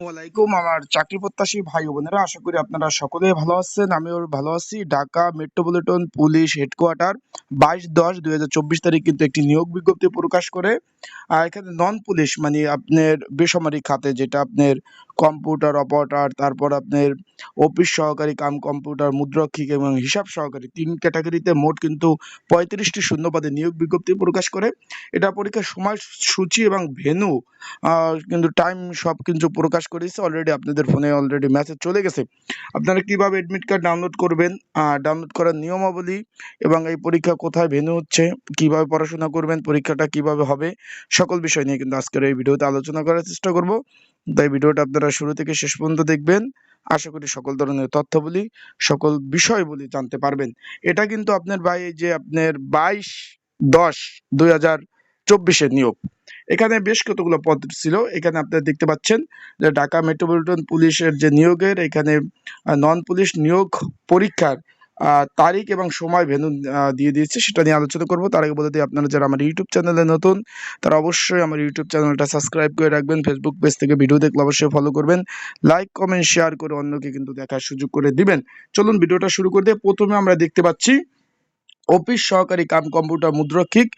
ওয়ালাইকুম, আমার চাকরি প্রত্যাশী ভাই বোনেরা, আশা করি আপনারা সকলে ভালো আছেন। আমিও ভালো আছি। ঢাকা মেট্রোপলিটন পুলিশ হেডকোয়ার্টার, বাইশ দশ দুই হাজার চব্বিশ তারিখ কিন্তু একটি নিয়োগ বিজ্ঞপ্তি প্রকাশ করে। এখানে নন পুলিশ মানে আপনার বেসামরিক খাতে, যেটা আপনার কম্পিউটার অপারেটর তারপর আপনার অফিস সহকারী, কাম কম্পিউটার মুদ্রক্ষিক এবং হিসাব সহকারী তিন ক্যাটাগরিতে মোট কিন্তু পঁয়ত্রিশটি শূন্যপদে নিয়োগ বিজ্ঞপ্তি প্রকাশ করে। এটা পরীক্ষার সময়সূচি এবং ভেনু কিন্তু টাইম সব কিন্তু প্রকাশ করেছে। অলরেডি আপনাদের ফোনে অলরেডি মেসেজ চলে গেছে। আপনারা কীভাবে অ্যাডমিট কার্ড ডাউনলোড করবেন? ডাউনলোড করার নিয়মাবলী এবং এই পরীক্ষা কোথায় ভেনু হচ্ছে, কীভাবে পড়াশোনা করবেন, পরীক্ষাটা কীভাবে হবে, সকল বিষয় নিয়ে কিন্তু আজকের এই ভিডিওতে আলোচনা করার চেষ্টা করব। তাই ভিডিওটা আপনারা শুরু থেকে শেষ পর্যন্ত দেখবেন। আশা করি সকল ধরনের তথ্যগুলি সকল বিষয়গুলি জানতে পারবেন। এটা কিন্তু আপনার ভাই যে আপনার বাইশ দশ দুই হাজার চব্বিশের নিয়োগ। এখানে বেশ কতগুলো পদ ছিল। এখানে আপনারা দেখতে পাচ্ছেন যে ঢাকা মেট্রোপলিটন পুলিশের যে নিয়োগের, এখানে নন পুলিশ নিয়োগ পরীক্ষার তারিখ এবং সময় ভেনু দিয়ে দিয়েছে, সেটা নিয়ে আলোচনা করব। তার আগে বলে দিই, আপনারা যারা আমার ইউটিউব চ্যানেলে নতুন, তারা অবশ্যই আমার ইউটিউব চ্যানেলটা সাবস্ক্রাইব করে রাখবেন। ফেসবুক পেজ থেকে ভিডিও দেখলে অবশ্যই ফলো করবেন। লাইক কমেন্ট শেয়ার করে অন্যকে কিন্তু দেখার সুযোগ করে দিবেন। চলুন ভিডিওটা শুরু করে দিয়ে প্রথমে আমরা দেখতে পাচ্ছি অফিস সহকারী কাম কম্পিউটার মুদ্রক্ষিক,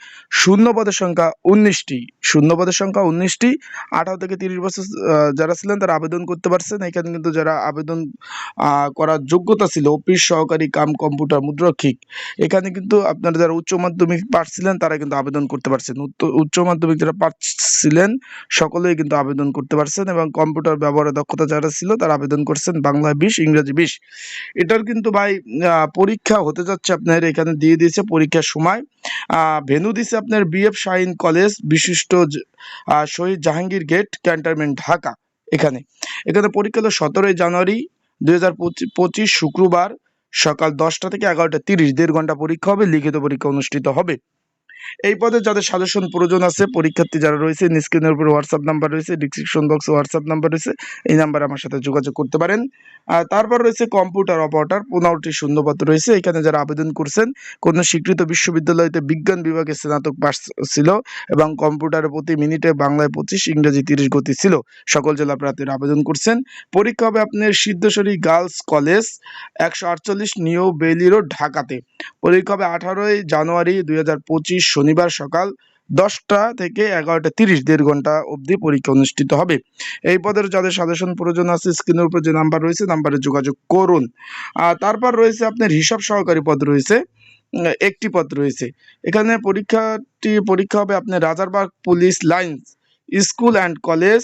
শূন্য পদের সংখ্যা উনিশটি। শূন্য পদের সংখ্যা উনিশটি। আঠারো থেকে তিরিশ বছর যারা ছিলেন তারা আবেদন করতে পারছেন। এখানে কিন্তু যারা আবেদন করার যোগ্যতা ছিল অফিস সহকারী কাম কম্পিউটার মুদ্রক্ষিক, এখানে কিন্তু আপনারা যারা উচ্চ মাধ্যমিক পারছিলেন তারা কিন্তু আবেদন করতে পারছেন। উচ্চ মাধ্যমিক যারা পারছিলেন সকলেই কিন্তু আবেদন করতে পারছেন এবং কম্পিউটার ব্যবহারের দক্ষতা যারা ছিল তারা আবেদন করছেন। বাংলা বিশ, ইংরেজি বিশ। এটার কিন্তু ভাই পরীক্ষা হতে যাচ্ছে আপনার এখানে দিয়ে দিয়েছে পরীক্ষার সময়। ভেনু দিছে আপনার বিএফ শাহিন কলেজ বিশিষ্ট শহীদ জাহাঙ্গীর গেট, ক্যান্টনমেন্ট, ঢাকা, এখানে। এখানে পরীক্ষা হলো সতেরোই জানুয়ারি দুই শুক্রবার সকাল দশটা থেকে এগারোটা তিরিশ। দেড় ঘণ্টা পরীক্ষা হবে, লিখিত পরীক্ষা অনুষ্ঠিত হবে। এই পদে যাদের সাজেশন প্রয়োজন আছে, পরীক্ষার্থী যারা রয়েছে স্ক্রিনের উপর হোয়াটসঅ্যাপ নাম্বার রয়েছে ডিসক্রিপশন বক্সে হোয়াটসঅ্যাপ নাম্বার রয়েছে, এই নাম্বারে আমার সাথে যোগাযোগ করতে পারেন। আর তারপর রয়েছে কম্পিউটার অপারেটর পনেরোটি শূন্যপত্র রয়েছে। এখানে যারা আবেদন করছেন, কোনো স্বীকৃত বিশ্ববিদ্যালয়তে বিজ্ঞান বিভাগে স্নাতক পাস ছিল এবং কম্পিউটারের প্রতি মিনিটে বাংলায় পঁচিশ, ইংরেজি তিরিশ গতি ছিল, সকল জেলা প্রার্থীরা আবেদন করছেন। পরীক্ষা হবে আপনার সিদ্ধেশ্বরী গার্লস কলেজ, একশো আটচল্লিশ নিউ বেলি রোড, ঢাকাতে। পরীক্ষা হবে আঠারোই জানুয়ারি দুই হাজার পঁচিশ শনিবার সকাল দশটা থেকে এগারোটা তিরিশ দেড় ঘণ্টা অবধি পরীক্ষা অনুষ্ঠিত হবে। এই পদের যাদের সাজেশন প্রয়োজন আছে, স্ক্রিনের উপর যে নাম্বার রয়েছে, নাম্বারে যোগাযোগ করুন। আর তারপর রয়েছে আপনার হিসাব সহকারী পদ রয়েছে একটি পদ রয়েছে। এখানে পরীক্ষাটি, পরীক্ষা হবে আপনার Rajarbagh police lines school and college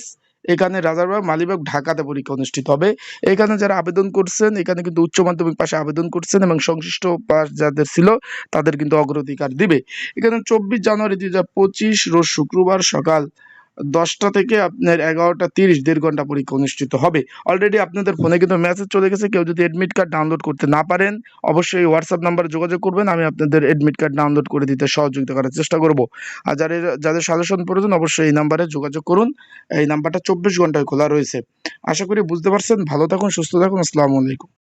এখানে রাজারবাগ, মালিবাগ, ঢাকাতে পরীক্ষা অনুষ্ঠিত হবে। এখানে যারা আবেদন করছেন, এখানে কিন্তু উচ্চ মাধ্যমিক পাশে আবেদন করছেন এবং সংশ্লিষ্ট পাশ যাদের ছিল, তাদের কিন্তু অগ্রাধিকার দিবে। এখানে চব্বিশ জানুয়ারি দুই হাজার পঁচিশ রোজ শুক্রবার সকাল দশটা থেকে আপনার এগারোটা তিরিশ, দেড় ঘণ্টা পরীক্ষা অনুষ্ঠিত হবে। অলরেডি আপনাদের ফোনে কিন্তু মেসেজ চলে গেছে, কেউ যদি অ্যাডমিট কার্ড ডাউনলোড করতে না পারেন, অবশ্যই হোয়াটসঅ্যাপ নাম্বারে যোগাযোগ করবেন, আমি আপনাদের অ্যাডমিট কার্ড ডাউনলোড করে দিতে সহযোগিতা করার চেষ্টা করব। আর যাদের যাদের সাজেশন প্রয়োজন, অবশ্যই এই নাম্বারে যোগাযোগ করুন। এই নাম্বারটা চব্বিশ ঘন্টায় খোলা রয়েছে। আশা করি বুঝতে পারছেন। ভালো থাকুন, সুস্থ থাকুন। আসসালামু আলাইকুম।